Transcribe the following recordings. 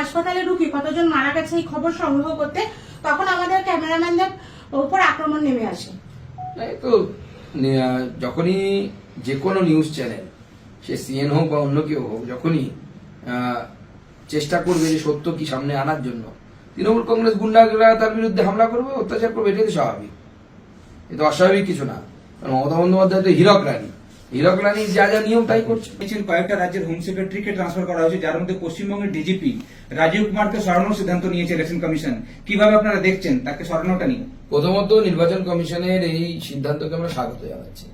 হাসপাতালে ঢুকি কতজন মারা গেছে এই খবর সংগ্রহ করতে, তখন আমাদের ক্যামেরাম্যানদের উপর আক্রমণ নেমে আসে। তো যখনই যে কোনো নিউজ চ্যানেল, সে সিএন হোক বা অন্য কেউ হোক, যখনই চেষ্টা করবে যে সত্য কি সামনে আনার জন্য, তৃণমূল কংগ্রেস গুন্ডারা তার বিরুদ্ধে হামলা করবে, অত্যাচার করবে, এটাই তো স্বাভাবিক। এ তো অস্বাভাবিক কিছু না। কারণ মমতা বন্দ্যোপাধ্যায় তো হীরক রানী। রানী যা যা নিয়ম তাই করছে। মিছিল কয়েকটা রাজ্যের হোম সেক্রেটারিকে ট্রান্সফার করা হয়েছে, যার মধ্যে পশ্চিমবঙ্গের ডিজিপি রাজীব কুমারকে সরানোর সিদ্ধান্ত নিয়েছে ইলেকশন কমিশন কীভাবে আপনারা দেখছেন তাকে সরানোটা নিয়ে? প্রথমত নির্বাচন কমিশনের এই সিদ্ধান্তকে আমরা স্বাগত জানাচ্ছি।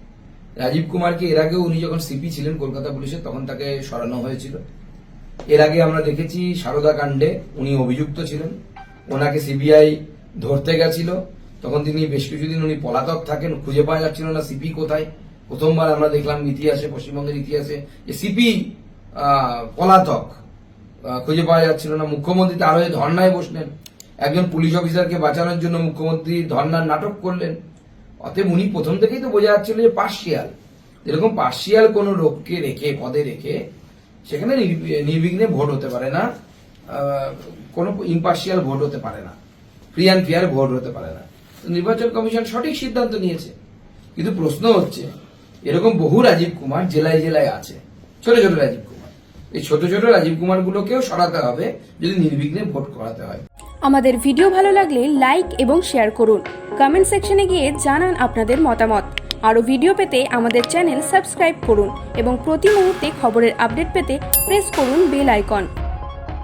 রাজীব কুমারকে এর আগেও উনি যখন সিপি ছিলেন কলকাতা পুলিশের, তখন তাকে সরানো হয়েছিল। এর আগে আমরা দেখেছি সারদা কাণ্ডে উনি অভিযুক্ত ছিলেন। ওনাকে সিবিআই ধরতে গেছিল। তখন তিনি বেশ কিছুদিন উনি পলাতক থাকেন, খুঁজে পাওয়া যাচ্ছিল না সিপি কোথায়। প্রথমবার আমরা দেখলাম ইতিহাসে, পশ্চিমবঙ্গের ইতিহাসে যে সিপি পলাতক খুঁজে পাওয়া যাচ্ছিল না। মুখ্যমন্ত্রী তার হয়ে ধর্নায় বসলেন। একজন পুলিশ অফিসারকে বাঁচানোর জন্য মুখ্যমন্ত্রী ধর্নার নাটক করলেন। অতএব উনি প্রথম থেকেই তো বোঝা যাচ্ছিল যে পার্সিয়াল এরকম পার্সিয়াল কোনো লোককে রেখে, পদে রেখে সেখানে নির্বিঘ্নে ভোট হতে পারে না কোনো ইম্পার্সিয়াল ভোট হতে পারে না, ফ্রি অ্যান্ড ফেয়ার ভোট হতে পারে না। নির্বাচন কমিশন সঠিক সিদ্ধান্ত নিয়েছে। কিন্তু প্রশ্ন হচ্ছে এরকম বহু রাজীব কুমার জেলায় জেলায় আছে। ছোট ছোট রাজীব কুমার। এই ছোট ছোট রাজীব কুমার গুলোকেও সরাতে হবে, যদি নির্বিঘ্নে ভোট করাতে হয়। আমাদের ভিডিও ভালো লাগলে লাইক এবং শেয়ার করুন। কমেন্ট সেকশনে গিয়ে জানান আপনাদের মতামত। আরও ভিডিও পেতে আমাদের চ্যানেল সাবস্ক্রাইব করুন এবং প্রতি মুহূর্তে খবরের আপডেট পেতে প্রেস করুন বেল আইকন।